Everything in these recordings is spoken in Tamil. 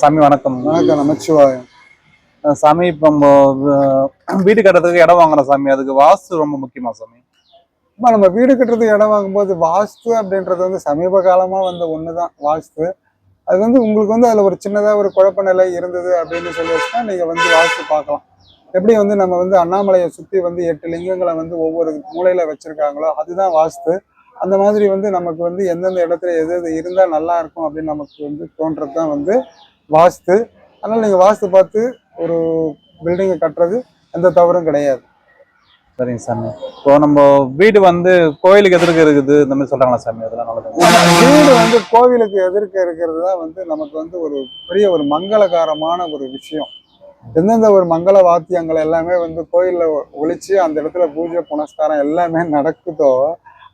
சாமி வணக்கம். வணக்கம் நமச்சிவாயம். சாமி இப்போ நம்ம வீடு கட்டுறதுக்கு இடம் வாங்குறோம் சாமி. அதுக்கு வாஸ்து ரொம்ப முக்கியமா சாமி? அம்மா நம்ம வீடு கட்டுறதுக்கு இடம் வாங்கும்போது வாஸ்து அப்படின்றது வந்து சமீப காலமா வந்த ஒண்ணுதான் வாஸ்து. அது வந்து உங்களுக்கு வந்து அதுல ஒரு சின்னதா ஒரு குழப்ப நிலை இருந்தது அப்படின்னு சொல்லி வச்சுன்னா நீங்க வந்து வாஸ்து பார்க்கலாம். எப்படி வந்து நம்ம வந்து அண்ணாமலையை சுத்தி வந்து எட்டு லிங்கங்களை வந்து ஒவ்வொரு மூலையில வச்சிருக்காங்களோ அதுதான் வாஸ்து. அந்த மாதிரி வந்து நமக்கு வந்து எந்தெந்த இடத்துல எது எது இருந்தா நல்லா இருக்கும் அப்படின்னு நமக்கு வந்து தோன்றது தான் வந்து வாஸ்து. அதனால நீங்க வாஸ்து பார்த்து ஒரு பில்டிங்கை கட்டுறது எந்த தவறும் கிடையாது. சரிங்க சாமி. இப்போ நம்ம வீடு வந்து கோயிலுக்கு எதிர்க்க இருக்குது இந்த மாதிரி சொல்றாங்களா சாமி? அதெல்லாம் வீடு வந்து கோவிலுக்கு எதிர்க்க இருக்கிறது தான் வந்து நமக்கு வந்து ஒரு பெரிய ஒரு மங்களகரமான ஒரு விஷயம். எந்தெந்த ஒரு மங்கள வாத்தியங்கள் எல்லாமே வந்து கோயில்ல ஒழிச்சு அந்த இடத்துல பூஜை புனஸ்காரம் எல்லாமே நடக்குதோ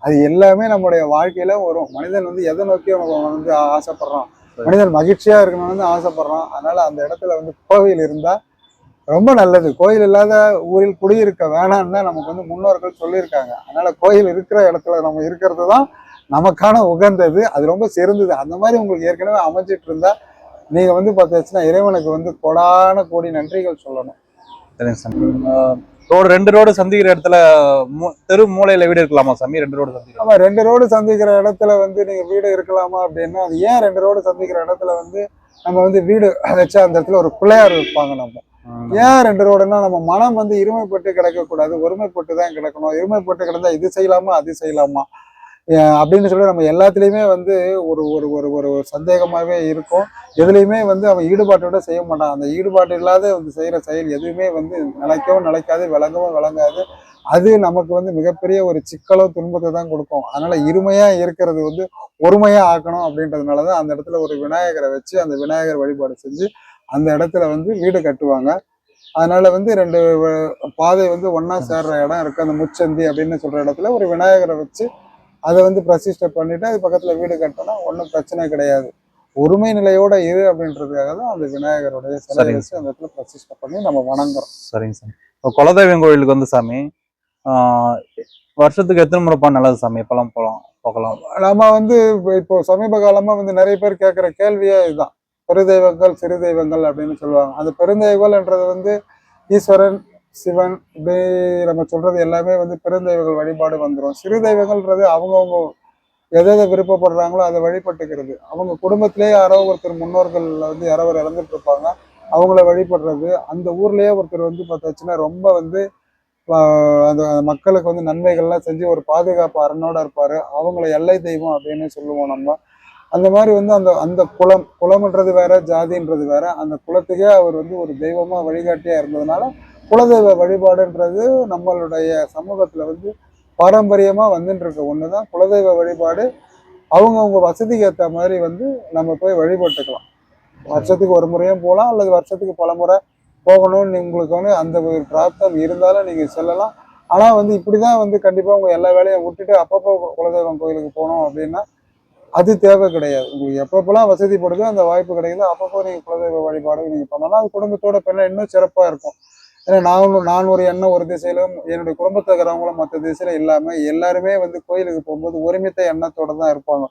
அது எல்லாமே நம்முடைய வாழ்க்கையில வரும். மனிதன் வந்து எதை நோக்கி வந்து ஆசைப்படுறான். மனிதன் மகிழ்ச்சியா இருக்கணும்னு வந்து ஆசைப்படுறான் அதனால அந்த இடத்துல வந்து கோவில் இருந்தா ரொம்ப நல்லது. கோயில் இல்லாத ஊரில் குடியிருக்க வேணாம்னு தான் நமக்கு வந்து முன்னோர்கள் சொல்லியிருக்காங்க. அதனால கோயில் இருக்கிற இடத்துல நம்ம இருக்கிறது தான் நமக்கான உகந்தது. அது ரொம்ப சிறந்தது. அந்த மாதிரி உங்களுக்கு ஏற்கனவே அமைஞ்சிட்டு இருந்தா நீங்க வந்து பார்த்தாச்சுன்னா இறைவனுக்கு வந்து கொடான கோடி நன்றிகள் சொல்லணும். சரிங்க சாமி ரோடு ரெண்டு ரோடு சந்திக்கிற இடத்துல தெரு மூலையில வீடு இருக்கலாமா சாமி? ரெண்டு ரோடு சந்திக்கலாம் ஆமா ரெண்டு ரோடு சந்திக்கிற இடத்துல வந்து நீங்க வீடு இருக்கலாமா அப்படின்னா அது ஏன் ரெண்டு ரோடு சந்திக்கிற இடத்துல வந்து நம்ம வந்து வீடு வச்சா அந்த இடத்துல ஒரு பிள்ளையார் வைப்பாங்க நம்ம. ஏன் ரெண்டு ரோடுன்னா நம்ம மனம் வந்து இருமைப்பட்டு கிடக்கக்கூடாது. ஒருமைப்பட்டு தான் கிடக்கணும். இருமைப்பட்டு கிடந்தா இது செய்யலாமா அது செய்யலாமா? அப்படின்னு சொல்லி நம்ம எல்லாத்துலேயுமே வந்து ஒரு ஒரு ஒரு ஒரு சந்தேகமாகவே இருக்கும். எதுலேயுமே வந்து அவன் ஈடுபாட்டோட செய்ய மாட்டான். அந்த ஈடுபாடு இல்லாத வந்து செய்கிற செயல் எதுவுமே வந்து நிலைக்கவும் நிலைக்காது விளங்கவும் விளங்காது. அது நமக்கு வந்து மிகப்பெரிய ஒரு சிக்கலோ துன்பத்தை தான் கொடுக்கும். அதனால இருமையா இருக்கிறது வந்து ஒருமையா ஆக்கணும் அப்படின்றதுனால தான் அந்த இடத்துல ஒரு விநாயகரை வச்சு அந்த விநாயகர் வழிபாடு செஞ்சு அந்த இடத்துல வந்து வீடு கட்டுவாங்க. அதனால வந்து ரெண்டு பாதை வந்து ஒன்றா சேர்ற இடம் இருக்கு. அந்த முச்சந்தி அப்படின்னு சொல்ற இடத்துல ஒரு விநாயகரை வச்சு அதை வந்து பிரதிஷ்டை பண்ணிட்டு அது பக்கத்துல வீடு கட்டினா ஒன்றும் பிரச்சனை கிடையாது. ஒருமை நிலையோட இரு அப்படின்றதுக்காக தான் அந்த விநாயகருடைய சிலை. வச்சு அந்த இடத்துல பிரதிஷ்டை பண்ணி நம்ம வணங்குறோம். சரிங்க சாமி. இப்போ குலதெய்வம் கோயிலுக்கு வந்து சாமி வருஷத்துக்கு எத்தனை முறை போனா நல்லது சாமி? எப்பெல்லாம் போகலாம் போகலாம்? நம்ம வந்து இப்ப- சமீப காலமா வந்து நிறைய பேர் கேட்குற கேள்வியே இதுதான். பெருதெய்வங்கள் சிறு தெய்வங்கள் அப்படின்னு சொல்லுவாங்க. அந்த பெருந்தெய்வங்கள்ன்றது வந்து ஈஸ்வரன் சிவன் இப்படி நம்ம சொல்றது எல்லாமே வந்து பெருந்தெய்வங்கள் வழிபாடு வந்துடும் சிறு தெய்வங்கள்ன்றது அவங்கவுங்க எதை எதை விருப்பப்படுறாங்களோ அதை வழிபட்டுக்கிறது. அவங்க குடும்பத்திலே யாரோ ஒருத்தர் முன்னோர்கள் வந்து யாரோ ஒரு இறந்துட்டு இருப்பாங்க. அவங்கள வழிபடுறது. அந்த ஊர்லயே ஒருத்தர் வந்து பார்த்தாச்சுன்னா ரொம்ப வந்து அந்த மக்களுக்கு வந்து நன்மைகள்லாம் செஞ்சு ஒரு பாதுகாப்பு அரணோட இருப்பாரு. அவங்கள எல்லை தெய்வம் அப்படின்னு சொல்லுவோம் நம்ம. அந்த மாதிரி வந்து அந்த அந்த குலம் குலம்ன்றது வேற ஜாதின்றது வேற. அந்த குலத்துக்கே அவர் வந்து ஒரு தெய்வமா வழிகாட்டியா இருந்ததுனால குலதெய்வ வழிபாடுன்றது நம்மளுடைய சமூகத்தில் வந்து பாரம்பரியமாக வந்துட்டு இருக்க தான் குலதெய்வ வழிபாடு. அவங்கவுங்க வசதிக்கு ஏற்ற மாதிரி வந்து நம்ம போய் வழிபட்டுக்கலாம். வருஷத்துக்கு ஒரு முறையும் போகலாம் அல்லது வருஷத்துக்கு பல முறை போகணும்னு உங்களுக்கு வந்து அந்த ஒரு பிராப்தம் இருந்தாலும் நீங்கள் செல்லலாம். ஆனால் வந்து இப்படி தான் வந்து கண்டிப்பாக உங்கள் எல்லா வேலையும் விட்டுட்டு அப்பப்போ குலதெய்வம் கோயிலுக்கு போகணும் அப்படின்னா அது தேவை கிடையாது. உங்களுக்கு எப்பப்பெல்லாம் வசதிப்படுதோ அந்த வாய்ப்பு கிடைக்குதோ அப்பப்போ நீங்கள் குலதெய்வ வழிபாடு நீங்கள் பண்ணலாம். அது குடும்பத்தோட பண்ணா இன்னும் சிறப்பாக இருக்கும். ஏன்னா நானும் நான் ஒரு எண்ணம் ஒரு திசையிலும் என்னுடைய குடும்பத்தில் இருக்கிறவங்களும் மற்ற திசையில இல்லாம எல்லாருமே வந்து கோயிலுக்கு போகும்போது ஒருமித்த எண்ணத்தோட தான் இருப்பாங்க.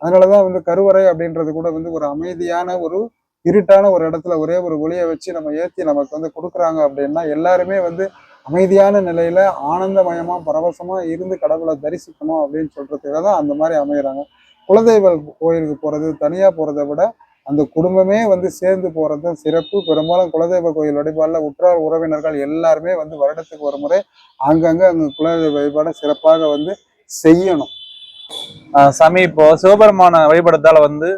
அதனாலதான் வந்து கருவறை அப்படின்றது கூட வந்து ஒரு அமைதியான ஒரு இருட்டான ஒரு இடத்துல ஒரே ஒரு ஒளியை வச்சு நம்ம ஏத்தி நமக்கு வந்து கொடுக்குறாங்க அப்படின்னா எல்லாருமே வந்து அமைதியான நிலையில ஆனந்தமயமா பரவசமா இருந்து கடவுளை தரிசிக்கணும் அப்படின்னு சொல்றதுக்காக தான் அந்த மாதிரி அமைகிறாங்க குலதெய்வ கோயிலுக்கு போறது தனியா போறதை விட அந்த குடும்பமே வந்து சேர்ந்து போறது சிறப்பு. பெரும்பாலும் குலதெய்வ கோயில் வழிபாடுல உற்றார் உறவினர்கள் எல்லாருமே வந்து வருடத்துக்கு ஒரு முறை அங்கங்க அங்க குலதெய்வ வழிபாடை சிறப்பாக வந்து செய்யணும். சாமி இப்போ சிவபெருமான வழிபடுறதால வந்து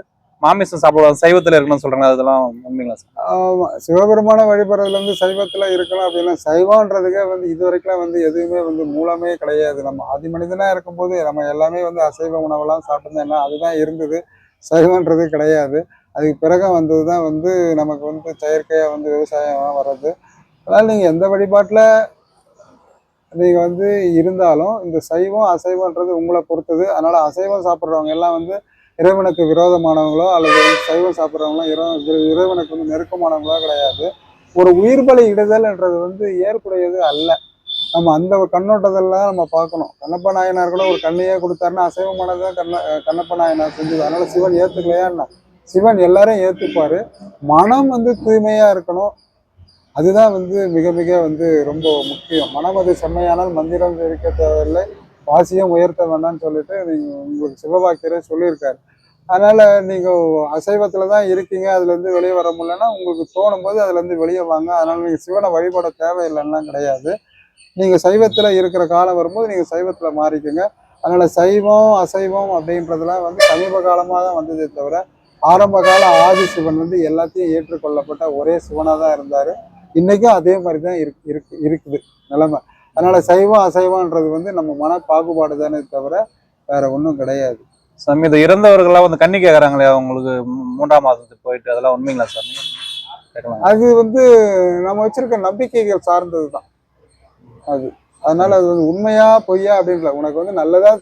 மாமிசம் சாப்பிடுவாங்க சைவத்துல இருக்கணும்னு சொல்றாங்க. அதெல்லாம் உண்மைங்களா? ஆமா சிவபெருமான வழிபடுறதுல வந்து சைவத்துல இருக்கலாம் அப்படின்னா சைவம்ன்றதுக்கே வந்து இது வரைக்கும் வந்து எதுவுமே வந்து மூலமே கிடையாது. நம்ம ஆதி மனிதனா இருக்கும்போது நம்ம எல்லாமே வந்து அசைவ உணவெல்லாம் சாப்பிட்டுருந்தோம் அதுதான் இருந்தது. சைவம்ன்றது கிடையாது. அதுக்கு பிறகு வந்தது தான் வந்து நமக்கு வந்து செயற்கையாக வந்து விவசாயம் வர்றது. அதனால் நீங்கள் எந்த வழிபாட்டில் நீங்கள் வந்து இருந்தாலும் இந்த சைவம் அசைவம்ன்றது உங்களை பொறுத்தது. அதனால் அசைவம் சாப்பிட்றவங்க எல்லாம் வந்து இறைவனுக்கு விரோதமானவங்களோ அல்லது சைவம் சாப்பிட்றவங்களோ இறை இறைவனுக்கு வந்து நெருக்கமானவங்களோ கிடையாது. ஒரு உயிர் பலி இடுதல்ன்றது வந்து ஏற்புடையது அல்ல. நம்ம அந்த ஒரு கண்ணோட்டத்தெல்லாம் நம்ம பார்க்கணும். கண்ணப்ப நாயனார் கூட ஒரு கண்ணையே கொடுத்தாருன்னா அசைவமானதான் கண்ண கண்ணப்ப நாயனார் செஞ்சது. அதனால சிவன் ஏற்றுக்கலையா என்ன? சிவன் எல்லாரையும் ஏற்றுப்பார் மனம் வந்து தூய்மையாக இருக்கணும். அதுதான் வந்து மிக மிக வந்து ரொம்ப முக்கியம். மனம் அது செம்மையானால் மந்திரம் இருக்க தேவையில்லை. வாசியம் உயர்த்த வேண்டாம்னு சொல்லிட்டு நீங்கள் உங்களுக்கு சிவபாக்கியரே சொல்லியிருக்காரு. அதனால் நீங்கள் அசைவத்தில் தான் இருக்கீங்க. அதுலேருந்து வெளியே வர முடியலன்னா உங்களுக்கு தோணும் போது அதுலேருந்து வெளியே வாங்க. அதனால் நீங்கள் சிவனை வழிபட தேவையில்லைன்னா கிடையாது. நீங்கள் சைவத்தில் இருக்கிற காலம் வரும்போது நீங்கள் சைவத்தில் மாறிக்கோங்க. அதனால் சைவம் அசைவம் அப்படின்றதுலாம் வந்து சமீப காலமாக தான் வந்ததே தவிர ஆரம்ப கால ஆதி சிவன் வந்து எல்லாத்தையும் ஏற்றுக்கொள்ளப்பட்ட ஒரே சிவனாக தான் இருந்தார். இன்னைக்கும் அதே மாதிரி தான் இருக்கு இருக்கு இருக்குது நிலைமை. அதனால சைவம் அசைவம்ன்றது வந்து நம்ம மன பாகுபாடு தானே தவிர வேற ஒன்றும் கிடையாது. சாமி இந்த இறந்தவர்கள்லாம் வந்து கண்ணி கேக்குறாங்களே அவங்களுக்கு மூன்றாம் மாதத்துக்கு போயிட்டு அதெல்லாம் உண்மைங்களா சாமி அது வந்து நம்ம வச்சிருக்க நம்பிக்கைகள் சார்ந்தது தான் அது. அதனால அது வந்து உண்மையா பொய்யா அப்படின்ற உனக்கு வந்து நல்லதா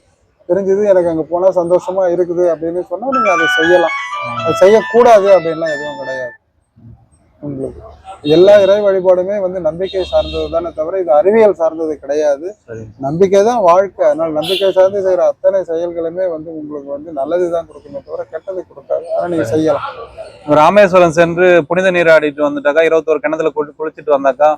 தெரிஞ்சது எனக்கு அங்க போனா சந்தோஷமா இருக்குது அப்படின்னு சொன்னா நீங்க அதை செய்யலாம். அது செய்யக்கூடாது அப்படின்லாம் எதுவும் கிடையாது. உங்களுக்கு எல்லா இறை வழிபாடுமே வந்து நம்பிக்கை சார்ந்தது தானே தவிர இது அறிவியல் சார்ந்தது கிடையாது. நம்பிக்கை தான் வாழ்க்கை. அதனால நம்பிக்கை சார்ந்து செய்யற அத்தனை செயல்களுமே வந்து உங்களுக்கு வந்து நல்லது தான் கொடுக்குமே தவிர கெட்டது கொடுக்காது. ஆனா நீங்க செய்யலாம். ராமேஸ்வரம் சென்று புனித நீராடிட்டு வந்துட்டாக்கா இருபத்தோரு கிணத்துல குளி குளிச்சுட்டு வந்தாக்கா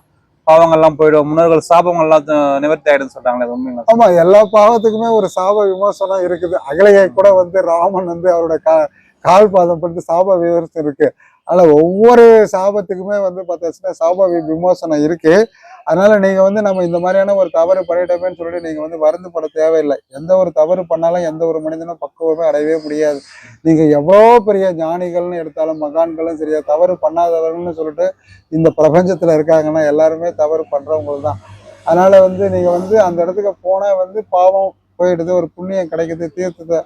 பாவங்கள்லாம் போயிடும். முன்னோர்கள் சாபங்கள்லாம் நிவர்த்தி ஆயிடும் சொல்றாங்களே உண்மைங்களா? ஆமா எல்லா பாவத்துக்குமே ஒரு சாப விமர்சனம் இருக்குது. அகலையை கூட வந்து ராமன் வந்து அவரோட கா கால் பாதம் பட்டு சாப விமர்சனம் இருக்கு. அதனால் ஒவ்வொரு சாபத்துக்குமே வந்து பார்த்தாச்சுன்னா சாப விமோசனம் இருக்குது அதனால் நீங்கள் வந்து நம்ம இந்த மாதிரியான ஒரு தவறு பண்ணிட்டோமேன்னு சொல்லிட்டு நீங்கள் வந்து வருந்தப்பட தேவையில்லை. எந்த ஒரு தவறு பண்ணாலும் எந்த ஒரு மனிதனும் பக்குவமே அடையவே முடியாது. நீங்கள் எவ்வளோ பெரிய ஞானிகள்னு எடுத்தாலும் மகான்களும் சரியா தவறு பண்ணாதவர்கள்னு சொல்லிட்டு இந்த பிரபஞ்சத்தில் இருக்காங்கன்னா எல்லாருமே தவறு பண்றவங்க தான் அதனால் வந்து நீங்கள் வந்து அந்த இடத்துக்கு போனால் வந்து பாவம் போயிடுது ஒரு புண்ணியம் கிடைக்குது தீர்த்தத்தை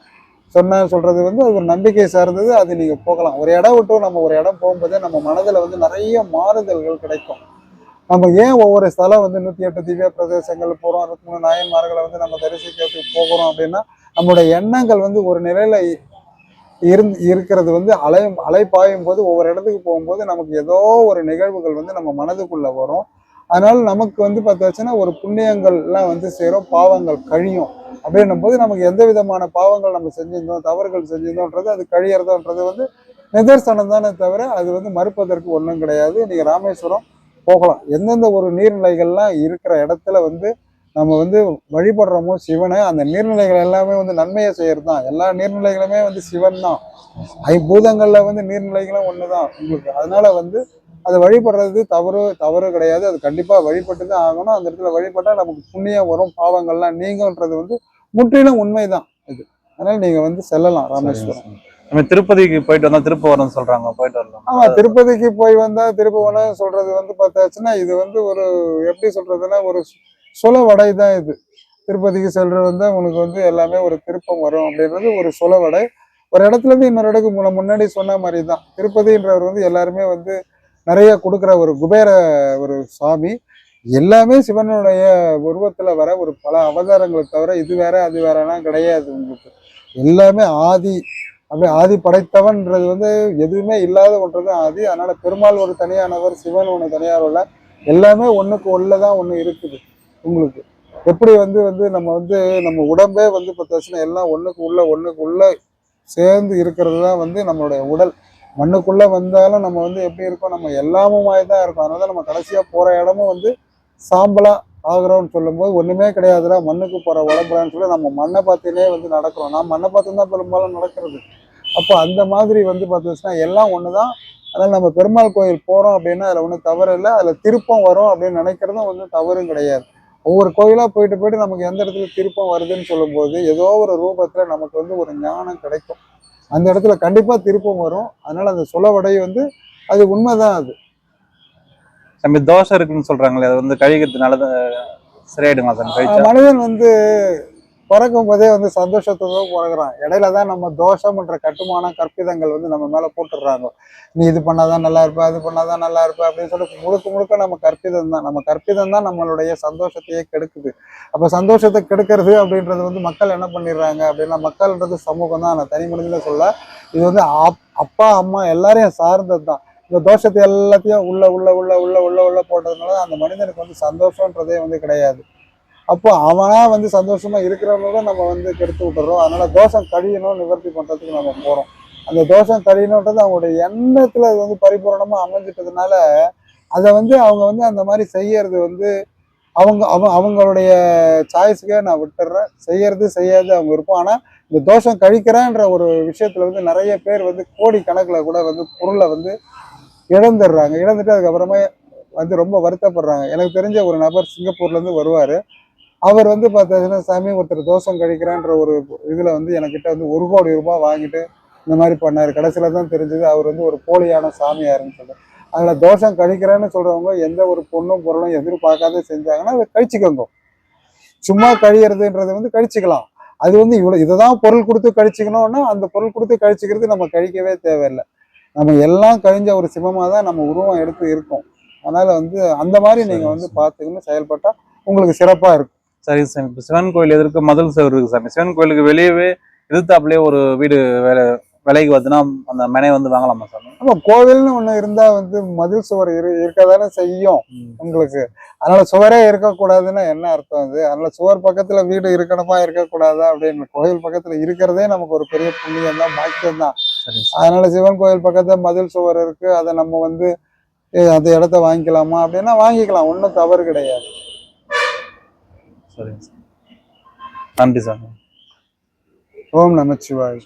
சொன்ன சொல்கிறது வந்து அது ஒரு நம்பிக்கை சார்ந்தது. அது நீங்கள் போகலாம். ஒரு இடம் விட்டு நம்ம ஒரு இடம் போகும்போதே நம்ம மனதில் வந்து நிறைய மாறுதல்கள் கிடைக்கும். நம்ம ஏன் ஒவ்வொரு ஸ்தலம் வந்து நூற்றி எட்டு திவ்ய பிரதேசங்கள் போகிறோம் அறுபத்தி மூணு நாயன்மார்களை வந்து நம்ம தரிசிக்கிறதுக்கு போகிறோம் அப்படின்னா நம்மளுடைய எண்ணங்கள் வந்து ஒரு நிலையில் இருந் இருந்து இருக்கிறது வந்து அலை அலை பாயும் போது ஒவ்வொரு இடத்துக்கு போகும்போது நமக்கு ஏதோ ஒரு நிகழ்வுகள் வந்து நம்ம மனதுக்குள்ளே வரும். அதனால நமக்கு வந்து பார்த்தாச்சுன்னா ஒரு புண்ணியங்கள்லாம் வந்து சேரும் பாவங்கள் கழியும். அப்படின்னும் போது நமக்கு எந்த விதமான பாவங்கள் நம்ம செஞ்சிருந்தோம் தவறுகள் செஞ்சிருந்தோன்றது அது கழியறதுன்றது வந்து நிதர்சனம் தானே தவிர அது வந்து மறுப்பதற்கு ஒன்றும் கிடையாது. இன்றைக்கி ராமேஸ்வரம் போகலாம். எந்தெந்த ஒரு நீர்நிலைகள்லாம் இருக்கிற இடத்துல வந்து நம்ம வந்து வழிபடுறோமோ சிவனை அந்த நீர்நிலைகள் எல்லாமே வந்து நன்மையை செய்கிறது தான் எல்லா நீர்நிலைகளுமே வந்து சிவன் தான். ஐம்பூதங்கள்ல வந்து நீர்நிலைகளும் ஒன்று தான் உங்களுக்கு அதனால் வந்து அதை வழிபடுறது தவறு தவறு கிடையாது. அது கண்டிப்பா வழிபட்டு தான் ஆகணும். அந்த இடத்துல வழிபட்டா நமக்கு புண்ணியம் வரும் பாவங்கள்லாம் நீங்கன்றது வந்து முற்றிலும் உண்மைதான் இது. அதனால நீங்க வந்து செல்லலாம் ராமேஸ்வரம். நம்ம திருப்பதிக்கு போயிட்டு வந்தா திருப்ப வரும்னு சொல்றாங்க போயிட்டு வரலாம்? ஆமா திருப்பதிக்கு போய் வந்தா திருப்புவனம் சொல்றது வந்து பார்த்தாச்சுன்னா இது வந்து ஒரு எப்படி சொல்றதுன்னா ஒரு சுலவடை தான் இது. திருப்பதிக்கு செல்றது வந்து உனக்கு வந்து எல்லாமே ஒரு திருப்பம் வரும் அப்படின்றது ஒரு சுலவடை. ஒரு இடத்துல இருந்து இன்னொரு இடத்துக்கு முன்ன- முன்னாடி சொன்ன மாதிரி தான் திருப்பதின்றவர் வந்து எல்லாருமே வந்து நிறைய கொடுக்குற ஒரு குபேர ஒரு சாமி எல்லாமே சிவனுடைய உருவத்தில் வர ஒரு பல அவதாரங்களை தவிர இது வேற அது வேறலாம் கிடையாது உங்களுக்கு. எல்லாமே ஆதி அப்படி ஆதி படைத்தவன்றது வந்து எதுவுமே இல்லாத ஒன்று தான் ஆதி. அதனால் பெருமாள் ஒரு தனியானவர் சிவன் ஒன்று தனியார் உள்ள எல்லாமே ஒன்றுக்கு ஒண்ணுக்கு உள்ளதான் ஒன்று இருக்குது உங்களுக்கு. எப்படி வந்து வந்து நம்ம வந்து நம்ம உடம்பே வந்து பார்த்தாச்சுன்னா எல்லாம் ஒன்றுக்கு உள்ள ஒன்றுக்கு உள்ள சேர்ந்து இருக்கிறது தான் வந்து நம்மளுடைய உடல். மண்ணுக்குள்ள வந்தாலும் நம்ம வந்து எப்படி இருக்கோம்? நம்ம எல்லாமுமாய் தான் இருக்கோம். அதனால நம்ம கடைசியா போற இடமும் வந்து சாம்பலா ஆகுறோம்னு சொல்லும்போது ஒண்ணுமே கிடையாதுல மண்ணுக்கு போற உடம்புலான்னு சொல்லி நம்ம மண்ணை பார்த்துனே வந்து நடக்கிறோம். நான் மண்ணை பார்த்து தான் பெரும்பாலும் நடக்கிறது. அப்போ அந்த மாதிரி வந்து பார்த்துச்சுன்னா எல்லாம் ஒண்ணுதான். அதனால நம்ம பெருமாள் கோயில் போறோம் அப்படின்னா அதுல ஒன்றும் தவறு இல்லை அதுல திருப்பம் வரும் அப்படின்னு நினைக்கிறதும் வந்து தவறும் கிடையாது. ஒவ்வொரு கோயிலா போயிட்டு போயிட்டு நமக்கு எந்த இடத்துல திருப்பம் வருதுன்னு சொல்லும்போது ஏதோ ஒரு ரூபத்துல நமக்கு வந்து ஒரு ஞானம் கிடைக்கும். அந்த இடத்துல கண்டிப்பா திருப்பம் வரும். அதனால அந்த சுலவடை வந்து அது உண்மைதான் அது. நம்ம தோஷம் இருக்குன்னு சொல்றாங்களே அது வந்து கழிக்கிறதுனால தான் சரியாயிடுங்களா சார் மனிதன் வந்து பிறக்கும் போதே வந்து சந்தோஷத்தை பிறகுறான். இடையில தான் நம்ம தோஷம்ன்ற கட்டுமான கற்பிதங்கள் வந்து நம்ம மேல போட்டுடுறாங்க. நீ இது பண்ணாதான் நல்லா இருப்ப அது பண்ணாதான் நல்லா இருப்ப அப்படின்னு சொல்லி முழுக்க முழுக்க நம்ம கற்பிதம் தான். நம்ம கற்பிதம் தான் நம்மளுடைய சந்தோஷத்தையே கெடுக்குது. அப்ப சந்தோஷத்தை கெடுக்கிறது அப்படின்றது வந்து மக்கள் என்ன பண்ணிடுறாங்க அப்படின்னா மக்கள்ன்றது சமூகம் தான். நான் தனி மனிதன சொல்ல இது வந்து அப்- அப்பா அம்மா எல்லாரையும் சார்ந்தது தான். இந்த தோஷத்தை எல்லாத்தையும் உள்ள உள்ள உள்ள உள்ள உள்ள உள்ள போட்டதுனால அந்த மனிதனுக்கு வந்து சந்தோஷன்றதே வந்து கிடையாது. அப்போ அவனா வந்து சந்தோஷமா இருக்கிறவங்கள நம்ம வந்து கெடுத்து விட்டுறோம். அதனால தோஷம் கழியணும் நிவர்த்தி பண்றதுக்கு நம்ம போறோம். அந்த தோஷம் கழியணுன்றது அவங்களுடைய எண்ணத்துல அது வந்து பரிபூரணமா அமைஞ்சிட்டதுனால அதை வந்து அவங்க வந்து அந்த மாதிரி செய்யறது வந்து அவங்க அவங்க அவங்களுடைய சாய்ஸுக்கே நான் விட்டுறேன். செய்யறது செய்யாது அவங்க இருப்போம் ஆனால் இந்த தோஷம் கழிக்கிறேன்ற ஒரு விஷயத்துல வந்து நிறைய பேர் வந்து கோடி கணக்கில் கூட வந்து பொருளை வந்து இழந்துடுறாங்க. இழந்துட்டு அதுக்கப்புறமா வந்து ரொம்ப வருத்தப்படுறாங்க. எனக்கு தெரிஞ்ச ஒரு நபர் சிங்கப்பூர்லேருந்து வருவார். அவர் வந்து பார்த்தீங்கன்னா சாமி ஒருத்தர் தோஷம் கழிக்கிறேன்ற ஒரு இதுல வந்து எனக்கிட்ட வந்து ஒரு கோடி ரூபாய் வாங்கிட்டு இந்த மாதிரி பண்ணாரு. கடைசியில தான் தெரிஞ்சது அவர் வந்து ஒரு போலியான சாமியாருன்னு சொல்லிட்டு அதில் தோஷம் கழிக்கிறேன்னு சொல்றவங்க எந்த ஒரு பொண்ணும் பொருளும் எதிர்பார்க்காத செஞ்சாங்கன்னா அதை கழிச்சுக்கோங்க. சும்மா கழியறதுன்றது வந்து கழிச்சுக்கலாம். அது வந்து இவ்வளோ இதுதான் பொருள் கொடுத்து கழிச்சுக்கணும்னா அந்த பொருள் கொடுத்து கழிச்சுக்கிறது நம்ம கழிக்கவே தேவையில்லை. நம்ம எல்லாம் கழிஞ்ச ஒரு சிவமாக தான் நம்ம உருவம் எடுத்து இருக்கோம். அதனால வந்து அந்த மாதிரி நீங்க வந்து பார்த்துக்கணும் செயல்பட்டா உங்களுக்கு சிறப்பா இருக்கும். சரி சாமி. இப்போ சிவன் கோயில் எதிர்க்க மதில் சுவர் இருக்கு சாமி. சிவன் கோயிலுக்கு வெளியவே எதிர்த்தாப்புலயே ஒரு வீடு வேலை விலைக்கு வருதுன்னா அந்த மனை வந்து வாங்கலாமா சாமி? நம்ம கோவில்னு ஒண்ணு இருந்தா வந்து மதில் சுவர் இரு இருக்கதானே செய்யும் உங்களுக்கு. அதனால சுவரே இருக்கக்கூடாதுன்னா என்ன அர்த்தம் அது? அதனால சுவர் பக்கத்துல வீடு இருக்கணுமா இருக்கக்கூடாதா அப்படின்னு கோயில் பக்கத்துல இருக்கிறதே நமக்கு ஒரு பெரிய புண்ணியம் தான் பாக்கியம் தான் அதனால சிவன் கோயில் பக்கத்துல மதில் சுவர் இருக்கு அதை நம்ம வந்து அந்த இடத்த வாங்கிக்கலாமா அப்படின்னா வாங்கிக்கலாம் ஒன்றும் தவறு கிடையாது. சரிங்க சார். நன்றி சார். ஓம் நமச்சிவாய்.